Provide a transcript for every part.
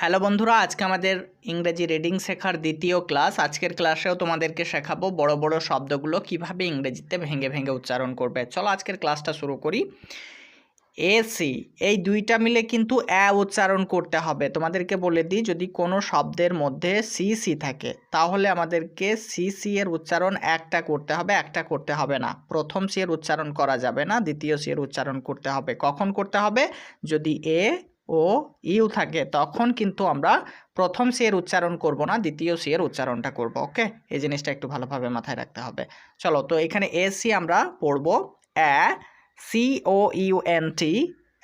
Hello বন্ধুরা, আজকে আমাদের ইংরেজি রিডিং শেখার দ্বিতীয় ক্লাস। আজকের ক্লাসেও তোমাদেরকে শেখাবো বড় বড় শব্দগুলো কীভাবে ইংরেজিতে ভেঙে ভেঙে উচ্চারণ করবে। চলো আজকের ক্লাসটা শুরু করি। এসি এই দুইটা মিলে কিন্তু অ্যা উচ্চারণ করতে হবে। তোমাদেরকে বলে দিই, যদি কোনো শব্দের মধ্যে সি সি থাকে, তাহলে আমাদেরকে সি সি এর উচ্চারণ একটা করতে হবে, একটা করতে হবে না। প্রথম সি এর উচ্চারণ করা যাবে না, দ্বিতীয় সি এর উচ্চারণ করতে হবে। কখন করতে হবে? যদি এ ও ইউ থাকে, তখন কিন্তু আমরা প্রথম সি এর উচ্চারণ করব না, দ্বিতীয় সি এর উচ্চারণটা করব, ওকে? এই জিনিসটা একটু ভালোভাবে মাথায় রাখতে হবে। চলো, তো এখানে এ সি আমরা পড়ব a C, O, U, N, T,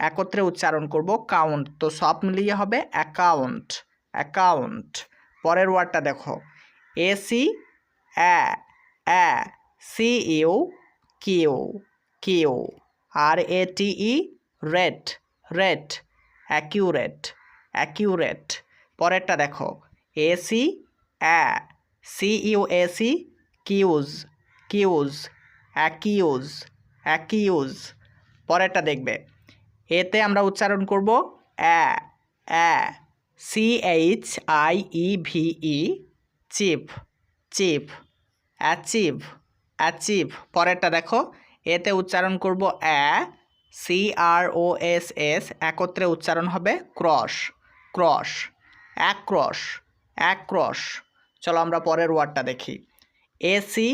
একত্রে উচ্চারণ করব কাউন্ট তো সব মিলিয়ে হবে অ্যাকাউন্ট অ্যাকাউন্ট পরের ওয়ার্ডটা দেখো, A, C a a C, U, Q Q, R A, T, E rate rate accurate accurate. পরেরটা দেখো। AC a C U AC cuse cuse, accuse accuse. পরেরটা দেখবে। এতে আমরা উচ্চারণ করব a a C H I E V E chip chip, achieve achieve. পরেরটা দেখো। এতে উচ্চারণ করব a C R O S S একত্রে উচ্চারণ হবে cross cross ac cross ac cross চলো আমরা পরের ওয়ার্ডটা দেখি। এসি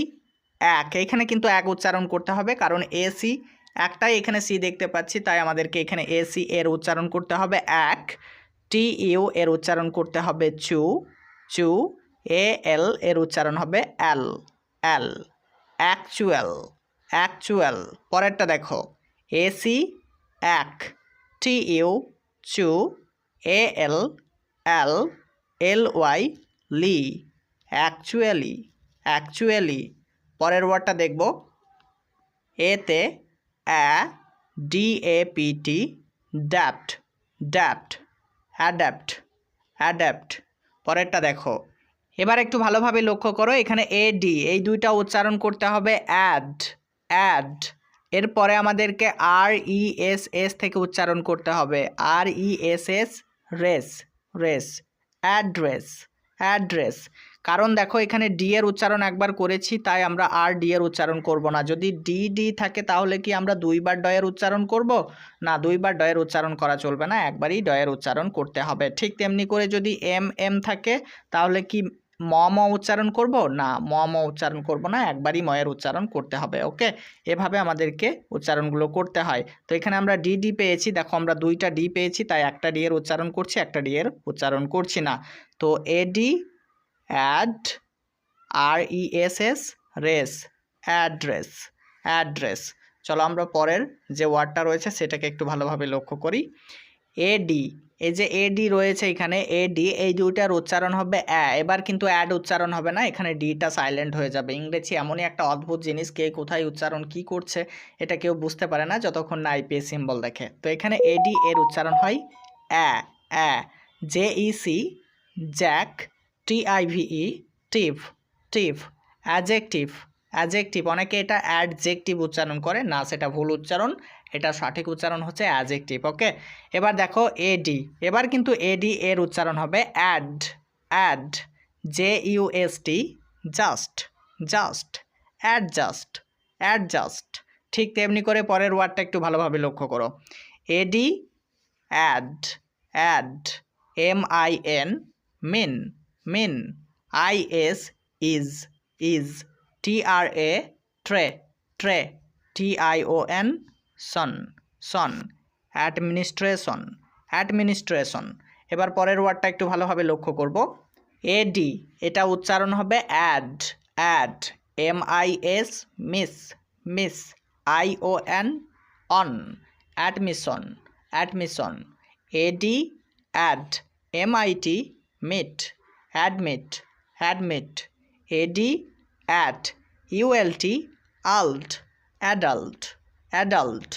এক, এখানে কিন্তু এক উচ্চারণ করতে হবে কারণ এসি একটাই এখানে সি দেখতে পাচ্ছি, তাই আমাদেরকে এখানে এসি এর উচ্চারণ করতে হবে এক টি ইউ এর উচ্চারণ করতে হবে চু চু এ এল এর উচ্চারণ হবে এল এল অ্যাকচুয়াল অ্যাকচুয়াল পরেরটা দেখো। AC ac T U chu A L L Y ly Li. Actually actually, পরের ওয়ার্ডটা দেখব। এতে a D A P T dapt dapt, adapt adapt, পরেরটা দেখো। এবার একটু ভালোভাবে লক্ষ্য করো, এখানে এ ডি এই দুইটা উচ্চারণ করতে হবে অ্যাড অ্যাড। এরপরে আমাদেরকে আর ই এস এস থেকে উচ্চারণ করতে হবে। R E S S res res address address কারণ দেখো, এখানে ডি এর উচ্চারণ একবার করেছি, তাই আমরা আর ডি এর উচ্চারণ করব না। যদি ডি ডি থাকে, তাহলে কি আমরা দুইবার ডয়ের উচ্চারণ করব? না, দুইবার ডয়ের উচ্চারণ করা চলবে না, একবারই ডয়ের উচ্চারণ করতে হবে। ঠিক তেমনি করে যদি এম এম থাকে, তাহলে কি ম ম উচ্চারণ করব? না ম ম উচ্চারণ করব না, একবারই ময়ের উচ্চারণ করতে হবে, ওকে? এভাবে আমাদেরকে উচ্চারণগুলো করতে হয়। তো এখানে আমরা ডি ডি পেয়েছি। দেখো আমরা দুইটা ডি পেয়েছি, তাই একটা ডি এর উচ্চারণ করছি, একটা ডি এর উচ্চারণ করছি না। তো A D ad R E S S res, address address. চলো আমরা পরের যে ওয়ার্ডটা রয়েছে, সেটাকে একটু ভালোভাবে লক্ষ্য করি। এডি এই যে এডি রয়েছে এখানে এডি এই দুইটার উচ্চারণ হবে অ্যা এবার কিন্তু অ্যাড উচ্চারণ হবে না এখানে ডিটা সাইলেন্ট হয়ে যাবে ইংরেজি এমনই একটা অদ্ভুত জিনিস কে কোথায় উচ্চারণ কি করছে এটা কেউ বুঝতে পারে না যতক্ষণ না আইপিএস সিম্বল দেখে তো এখানে এডি এর উচ্চারণ হয় a a J E C jack T I V E tive tive adjective adjective অনেকে এটা অ্যাডজেকটিভ উচ্চারণ করে, না সেটা ভুল উচ্চারণ, এটা সঠিক উচ্চারণ হচ্ছে অ্যাজেকটিভ ওকে এবার দেখো এডি এবার কিন্তু এডি এর উচ্চারণ হবে ad ad J U S T just just adjust adjust ঠিক তেমনি করে পরের ওয়ার্ডটা একটু ভালোভাবে লক্ষ্য করো। AD ad ad M I N min min I S is is T R A tra tra T I O N son son administration administration এবার পরের ওয়ার্ডটা একটু ভালোভাবে লক্ষ্য করব। এডি এটা উচ্চারণ হবে ad ad M I S miss miss I O N on admission admission AD ad M I T mit admit admit AD at ULT Alt adult adult